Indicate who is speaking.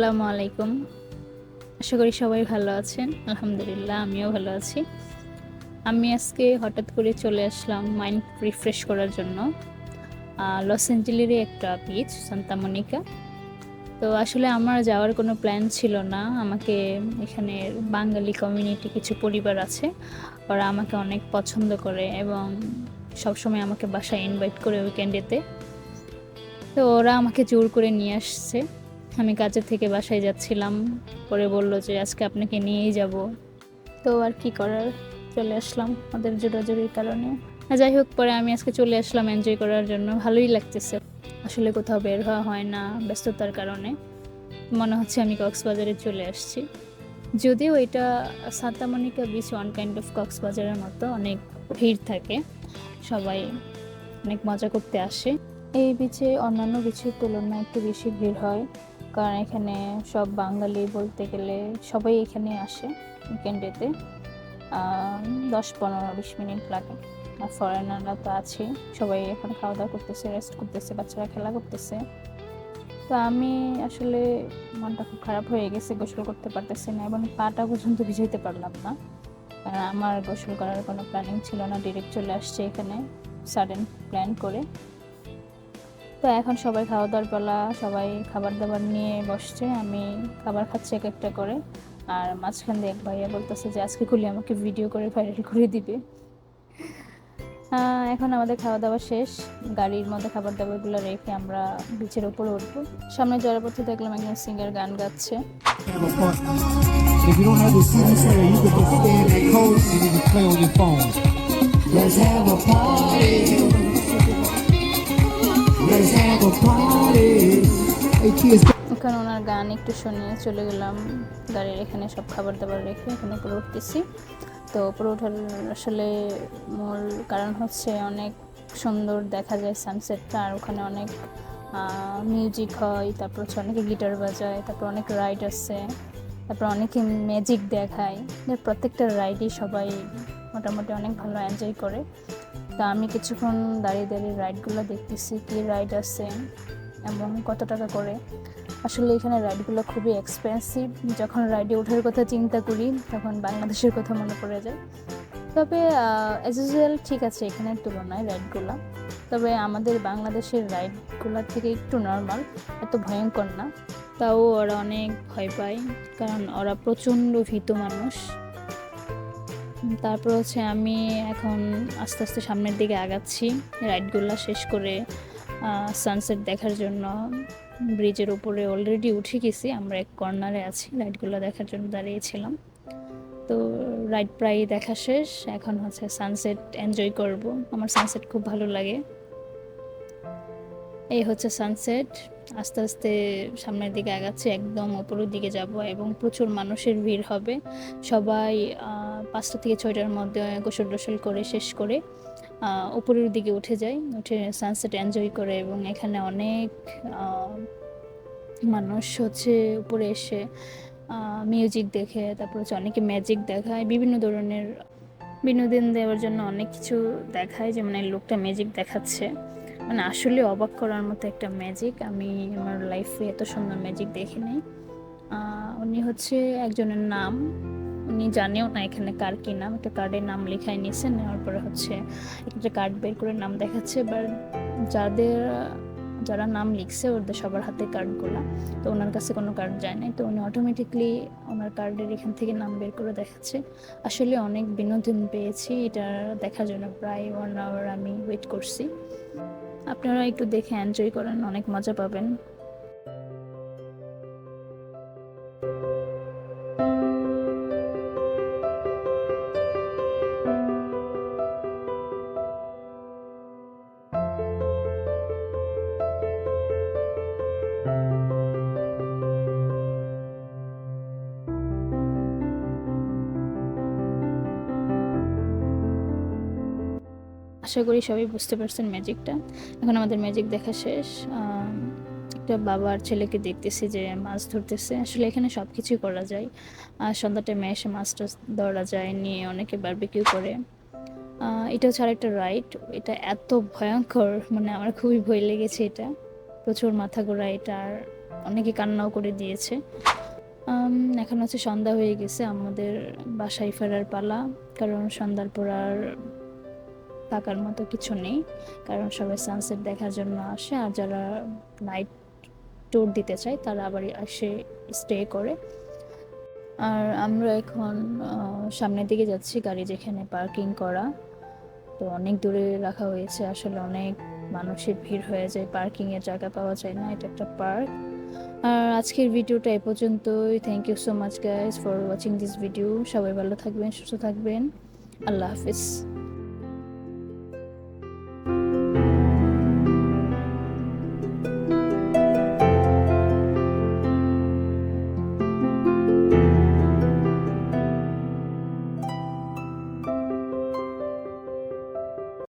Speaker 1: আসসালামু আলাইকুম। আশা করি সবাই ভালো আছেন। আলহামদুলিল্লাহ, আমিও ভালো আছি। আমি আজকে হঠাৎ করে চলে আসলাম মাইন্ড রিফ্রেশ করার জন্য লস অ্যাঞ্জেলেরই একটা বিচ সান্তা মনিকা। তো আসলে আমার যাওয়ার কোনো প্ল্যান ছিল না। আমাকে এখানে বাঙালি কমিউনিটি কিছু পরিবার আছে, ওরা আমাকে অনেক পছন্দ করে এবং সবসময় আমাকে বাসায় ইনভাইট করে উইকেন্ডেতে তো ওরা আমাকে জোর করে নিয়ে আসছে। আমি কাজের থেকে বাসায় যাচ্ছিলাম। পরে বলল যে, আজকে আপনাকে নিয়েই যাব। তো আর কি করার? চলে আসলাম ওদের জোরাজোরির কারণে। যাই হোক, পরে আমি আজকে চলে আসলাম এনজয় করার জন্য। ভালোই লাগতেছে। আসলে কোথাও বের হওয়া হয় না ব্যস্ততার কারণে। মনে হচ্ছে আমি কক্সবাজারে চলে আসছি। যদিও এটা Santa Monica beach one kind of কক্সবাজারের মতো অনেক ভিড় থাকে। সবাই অনেক মজা করতে আসে। এই বিচে অন্যান্য বিচের তুলনায় একটু বেশি ভিড় হয়। কারণ এখানে সব বাঙালি বলতে গেলে সবাই এখানে আসে উইকেন্ডেতে দশ, পনেরো, বিশ মিনিট লাগে। আর ফরেনাররা তো আছে। সবাই এখন খাওয়া দাওয়া করতেছে রেস্ট করতেছে, বাচ্চারা খেলা করতেছে। তো আমি আসলে মনটা খুব খারাপ হয়ে গেছে, গোসল করতে পারতেছি না এবং পাটা পর্যন্ত ভিজাইতে পারলাম না। কারণ আমার গোসল করার কোনো প্ল্যানিং ছিল না ডিরেক্ট চলে আসছে এখানে। সাডেন প্ল্যান করে। তো এখন সবাই খাওয়া দাওয়ার পালা, সবাই খাবার দাবার নিয়ে বসছে, আমি খাবার খাচ্ছি এক একটা করে। আর মাঝখান দিয়ে এক ভাইয়া বলতেছে যে, আজকে খুলে আমাকে ভিডিও করে ভাইরাল করে দিবে। এখন আমাদের খাওয়া দাওয়া শেষ। গাড়ির মধ্যে খাবার দাবারগুলো রেখে আমরা বিচের উপরে উঠবো। সামনে যাওয়ার পথে দেখলাম একজন সিঙ্গার গান গাচ্ছে.
Speaker 2: Let's have a party.
Speaker 1: ওখানে ওনার গান একটু শুনিয়ে চলে গেলাম। গাড়ির এখানে সব খাবার দাবার রেখে এখানে উপরে উঠতেছি। তো উপরে ওঠার আসলে মূল কারণ হচ্ছে অনেক সুন্দর দেখা যায় সানসেটটা আর ওখানে অনেক মিউজিক হয়, তারপর হচ্ছে অনেকে গিটার বাজায়, তারপর অনেক রাইড আছে, তারপর অনেকে ম্যাজিক দেখায়। প্রত্যেকটা রাইডই সবাই মোটামুটি অনেক ভালো এনজয় করে। তা আমি কিছুক্ষণ দাঁড়িয়ে দাঁড়িয়ে রাইডগুলো দেখতেছি, কী রাইড আছে এবং কত টাকা করে। আসলে এখানে রাইডগুলো খুবই এক্সপেন্সিভ যখন রাইডে ওঠার কথা চিন্তা করি, তখন বাংলাদেশের কথা মনে পড়ে যায়। তবে অ্যাজ ইউজুয়াল ঠিক আছে এখানের তুলনায় রাইডগুলো তবে আমাদের বাংলাদেশের রাইডগুলোর থেকে একটু নর্মাল এত ভয়ঙ্কর না। তাও ওরা অনেক ভয় পায়, কারণ ওরা প্রচণ্ড ভীত মানুষ। তারপর হচ্ছে আমি এখন আস্তে আস্তে সামনের দিকে আগাচ্ছি। রাইডগুলো শেষ করে সানসেট দেখার জন্য ব্রিজের উপরে অলরেডি উঠে গেছি। আমরা এক কর্নারে আছি, রাইডগুলো দেখার জন্য দাঁড়িয়েছিলাম। তো রাইড প্রায় দেখা শেষ, এখন হচ্ছে সানসেট এনজয় করব। আমার সানসেট খুব ভালো লাগে। এই হচ্ছে সানসেট আস্তে আস্তে সামনের দিকে আগাচ্ছে, একদম ওপরের দিকে যাব এবং প্রচুর মানুষের ভিড় হবে। সবাই পাঁচটা থেকে ছয়টার মধ্যে গোসল টোসল করে শেষ করে উপরের দিকে উঠে যায় উঠে সানসেট এনজয় করে এবং এখানে অনেক মানুষ হচ্ছে উপরে এসে মিউজিক দেখে তারপর হচ্ছে অনেকে ম্যাজিক দেখায় বিভিন্ন ধরনের বিনোদন দেওয়ার জন্য অনেক কিছু দেখায় যেমন এই লোকটা ম্যাজিক দেখাচ্ছে। মানে আসলে অবাক করার মতো একটা ম্যাজিক আমি আমার লাইফে এত সুন্দর ম্যাজিক দেখিনি আহ, উনি হচ্ছে একজনের নাম উনি জানেও না এখানে কার কি নাম, একটা কার্ডের নাম লেখাই নিয়েছে, নেওয়ার পরে হচ্ছে একটা কার্ড বের করে নাম দেখাচ্ছে। এবার যাদের, যারা নাম লিখছে, ওদের সবার হাতে কার্ডগুলো তো ওনার কাছে কোনো কার্ড যায় নাই। তো উনি অটোমেটিকলি ওনার কার্ডের এখান থেকে নাম বের করে দেখাচ্ছে। আসলে অনেক বিনোদন পেয়েছি। এটা দেখার জন্য প্রায় ওয়ান আওয়ার আমি ওয়েট করছি। আপনারা একটু দেখে এনজয় করেন, অনেক মজা পাবেন। আশা করি সবাই বুঝতে পারছেন ম্যাজিকটা। এখন আমাদের ম্যাজিক দেখা শেষ। একটা বাবা আর ছেলেকে দেখতেছি যে মাছ ধরতেছে। আসলে এখানে সব কিছুই করা যায়। আর সন্ধ্যা টাইমে এসে মাছ টাছ ধরা যায়, নিয়ে অনেকে বারবিকিউ করে। এটা হচ্ছে আরেকটা রাইড এটা এত ভয়ঙ্কর মানে আমার খুবই ভয় লেগেছে এটা। প্রচুর মাথা ঘোরা এটা, আর অনেকে কান্নাও করে দিয়েছে। এখন হচ্ছে সন্ধ্যা হয়ে গেছে, আমাদের বাসায় ফেরার পালা। কারণ সন্ধ্যার পর আর থাকার মতো কিছু নেই। কারণ সবাই সানসেট দেখার জন্য আসে আর যারা নাইট ট্যুর দিতে চায় তারা আবার এসে স্টে করে। আর আমরা এখন সামনের দিকে যাচ্ছি গাড়ি যেখানে পার্কিং করা। তো অনেক দূরে রাখা হয়েছে, আসলে অনেক মানুষের ভিড় হয়ে যায়। পার্কিংয়ের জায়গা পাওয়া যায় না, এটা একটা পার্ক আর আজকের ভিডিওটা এ পর্যন্তই। Thank you so much guys for watching this video সবাই ভালো থাকবেন, সুস্থ থাকবেন। আল্লাহ হাফিজ।